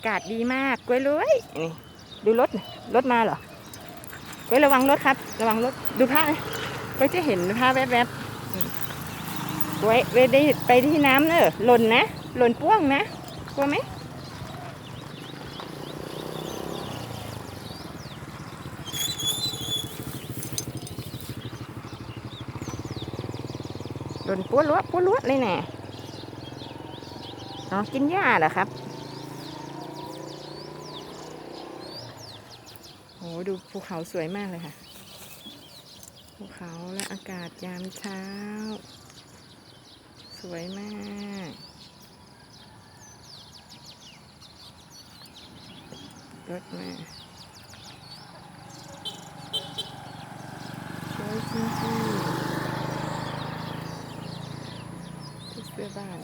ากาศดีมากกล้วยรวยนี่ดูรถน่ะรถมาเหรอกล้วยระวังรถครับ ระวังรถดูผ้านะกล้วยจะเห็นผ้าแวบๆอืมกล้วยเวได้ไปที่น้ำเนอะหล่นนะหล่นป้วงนะกลัวไหมหล่นป้วลวป้วลวเลยแน่อ๋อกินหญ้าเหรอครับ โหดูภูเขาสวยมากเลยค่ะ ภูเขาและอากาศยามเช้า สวยมาก รถมาสวยจริงๆที่เสื้อบ้าน